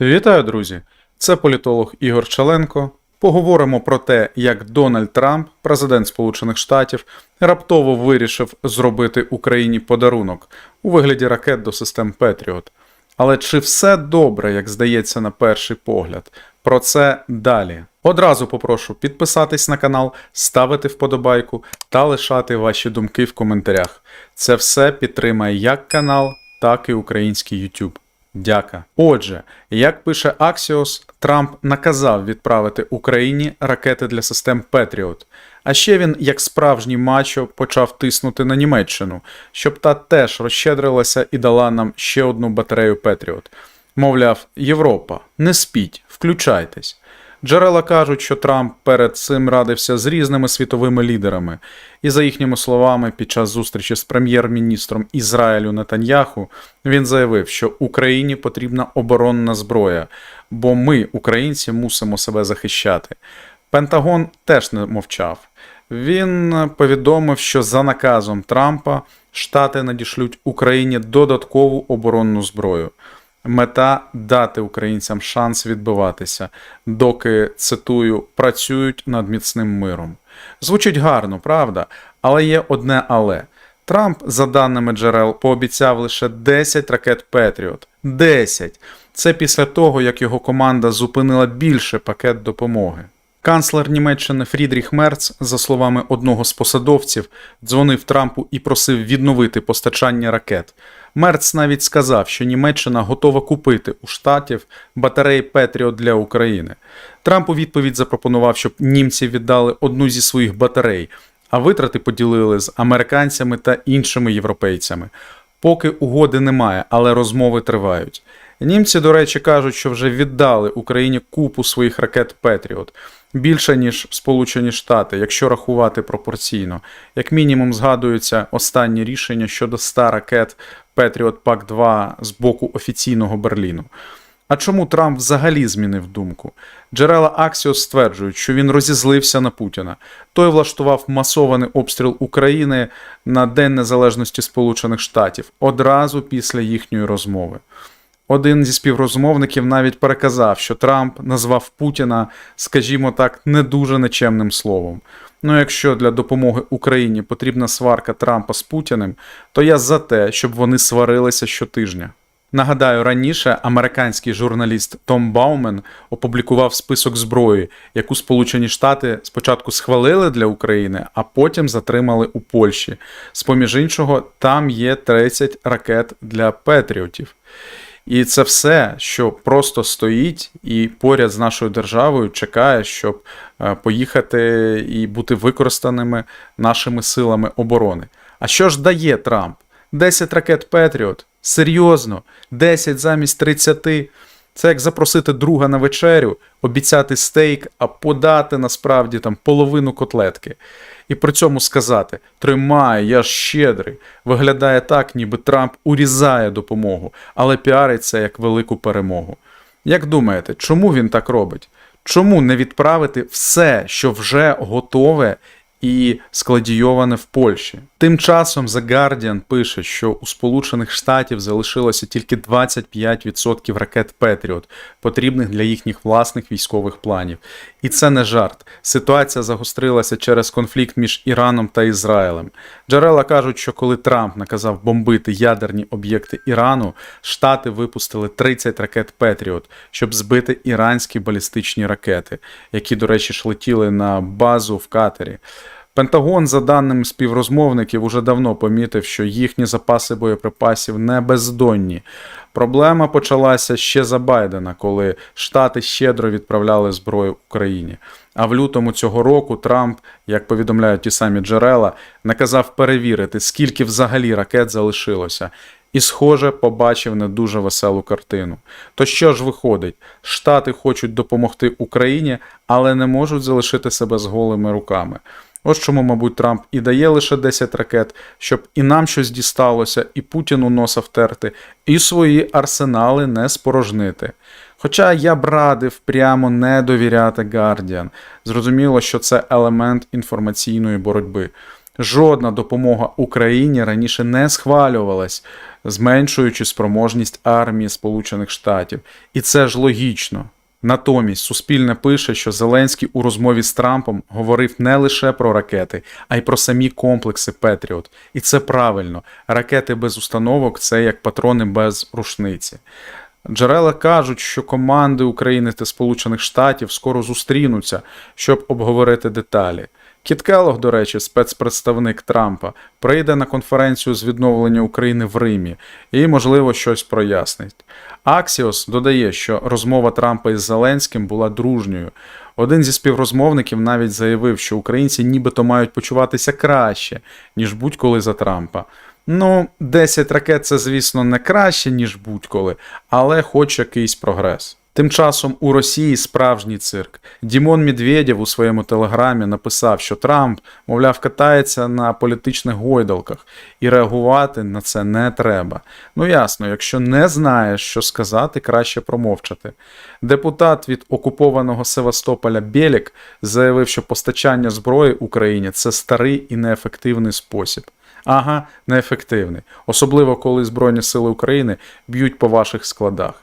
Вітаю, друзі! Це політолог Ігор Чаленко. Поговоримо про те, як Дональд Трамп, президент Сполучених Штатів, раптово вирішив зробити Україні подарунок у вигляді ракет до систем Петріот. Але чи все добре, як здається на перший погляд? Про це далі. Одразу попрошу підписатись на канал, ставити вподобайку та лишати ваші думки в коментарях. Це все підтримає як канал, так і український YouTube. Дяка. Отже, як пише Axios, Трамп наказав відправити Україні ракети для систем Петріот. А ще він, як справжній мачо, почав тиснути на Німеччину, щоб та теж розщедрилася і дала нам ще одну батарею Петріот. Мовляв, Європа, не спіть, включайтесь. Джерела кажуть, що Трамп перед цим радився з різними світовими лідерами, і за їхніми словами, під час зустрічі з прем'єр-міністром Ізраїлю Нетаньяху він заявив, що Україні потрібна оборонна зброя, бо ми, українці, мусимо себе захищати. Пентагон теж не мовчав. Він повідомив, що за наказом Трампа Штати надішлють Україні додаткову оборонну зброю. Мета дати українцям шанс відбиватися, доки цитую працюють над міцним миром. Звучить гарно, правда? Але є одне але. Трамп, за даними джерел, пообіцяв лише 10 ракет Петріот. 10! Це після того, як його команда зупинила більше пакет допомоги. Канцлер Німеччини Фрідріх Мерц, за словами одного з посадовців, дзвонив Трампу і просив відновити постачання ракет. Мерц навіть сказав, що Німеччина готова купити у штатів батареї Петріот для України. Трамп у відповідь запропонував, щоб німці віддали одну зі своїх батарей, а витрати поділили з американцями та іншими європейцями. Поки угоди немає, але розмови тривають. Німці, до речі, кажуть, що вже віддали Україні купу своїх ракет Петріот більше ніж Сполучені Штати, якщо рахувати пропорційно. Як мінімум згадуються останні рішення щодо 100 ракет Петріот Пак 2 з боку офіційного Берліну. А чому Трамп взагалі змінив думку? Джерела Аксіос стверджують, що він розізлився на Путіна. Той влаштував масований обстріл України на День Незалежності Сполучених Штатів одразу після їхньої розмови. Один зі співрозмовників навіть переказав, що Трамп назвав Путіна, скажімо так, не дуже нечемним словом. Ну, якщо для допомоги Україні потрібна сварка Трампа з Путіним, то я за те, щоб вони сварилися щотижня. Нагадаю, раніше американський журналіст Том Баумен опублікував список зброї, яку Сполучені Штати спочатку схвалили для України, а потім затримали у Польщі. З поміж іншого, там є 30 ракет для Петріотів. І це все, що просто стоїть і поряд з нашою державою чекає, щоб е, поїхати і бути використаними нашими силами оборони. А що ж дає Трамп? 10 ракет Петріот? Серйозно, 10 замість 30. Це як запросити друга на вечерю, обіцяти стейк, а подати насправді там половину котлетки. І при цьому сказати: Тримай, я ж щедрий. Виглядає так, ніби Трамп урізає допомогу, але піарить це як велику перемогу. Як думаєте, чому він так робить? Чому не відправити все, що вже готове і складійоване в Польщі? Тим часом The Guardian пише, що у Сполучених Штатів залишилося тільки 25% ракет Петріот, потрібних для їхніх власних військових планів. І це не жарт. Ситуація загострилася через конфлікт між Іраном та Ізраїлем. Джерела кажуть, що коли Трамп наказав бомбити ядерні об'єкти Ірану, Штати випустили 30 ракет Петріот, щоб збити іранські балістичні ракети, які, до речі, ж летіли на базу в Катері. Пентагон, за даними співрозмовників, уже давно помітив, що їхні запаси боєприпасів не бездонні. Проблема почалася ще за Байдена, коли Штати щедро відправляли зброю Україні. А в лютому цього року Трамп, як повідомляють ті самі джерела, наказав перевірити, скільки взагалі ракет залишилося. І, схоже, побачив не дуже веселу картину. То що ж виходить? Штати хочуть допомогти Україні, але не можуть залишити себе з голими руками. Ось чому, мабуть, Трамп і дає лише 10 ракет, щоб і нам щось дісталося, і Путіну носа втерти, і свої арсенали не спорожнити. Хоча я б радив прямо не довіряти Guardian. Зрозуміло, що це елемент інформаційної боротьби. Жодна допомога Україні раніше не схвалювалась зменшуючи спроможність армії Сполучених Штатів. І це ж логічно. Натомість Суспільне пише, що Зеленський у розмові з Трампом говорив не лише про ракети, а й про самі комплекси Петріот. І це правильно. Ракети без установок це як патрони без рушниці. Джерела кажуть, що команди України та Сполучених Штатів скоро зустрінуться, щоб обговорити деталі. Кіт Келлог, до речі, спецпредставник Трампа, прийде на конференцію з відновлення України в Римі і, можливо, щось прояснить. Аксіос додає, що розмова Трампа із Зеленським була дружньою. Один зі співрозмовників навіть заявив, що українці нібито мають почуватися краще, ніж будь-коли за Трампа. Ну, 10 ракет це, звісно, не краще, ніж будь-коли, але хоч якийсь прогрес. Тим часом у Росії справжній цирк. Дімон Медведєв у своєму телеграмі написав, що Трамп, мовляв, катається на політичних гойдалках, і реагувати на це не треба. Ну ясно, якщо не знаєш, що сказати, краще промовчати. Депутат від окупованого Севастополя Бєлік заявив, що постачання зброї Україні це старий і неефективний спосіб. Ага, неефективний, особливо коли Збройні Сили України б'ють по ваших складах.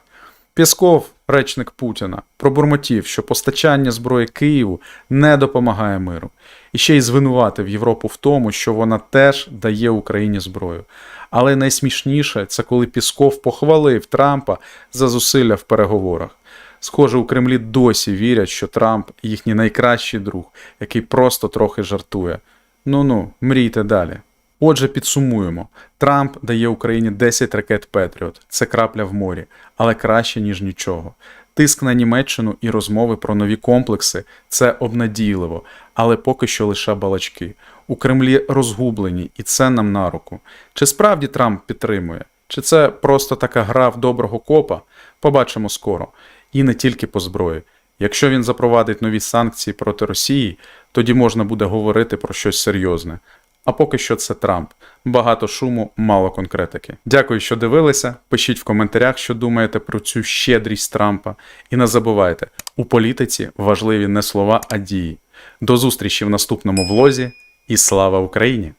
Пєсков, речник Путіна, пробурмотів, що постачання зброї Києву не допомагає миру, і ще й звинуватив Європу в тому, що вона теж дає Україні зброю. Але найсмішніше це коли Пісков похвалив Трампа за зусилля в переговорах. Схоже, у Кремлі досі вірять, що Трамп їхній найкращий друг, який просто трохи жартує. Ну ну, мрійте далі. Отже, підсумуємо: Трамп дає Україні 10 ракет Петріот. Це крапля в морі, але краще, ніж нічого. Тиск на Німеччину і розмови про нові комплекси це обнадійливо, але поки що лише балачки. У Кремлі розгублені, і це нам на руку. Чи справді Трамп підтримує? Чи це просто така гра в доброго копа? Побачимо скоро. І не тільки по зброї. Якщо він запровадить нові санкції проти Росії, тоді можна буде говорити про щось серйозне. А поки що це Трамп. Багато шуму, мало конкретики. Дякую, що дивилися. Пишіть в коментарях, що думаєте про цю щедрість Трампа. І не забувайте, у політиці важливі не слова, а дії. До зустрічі в наступному влозі і слава Україні!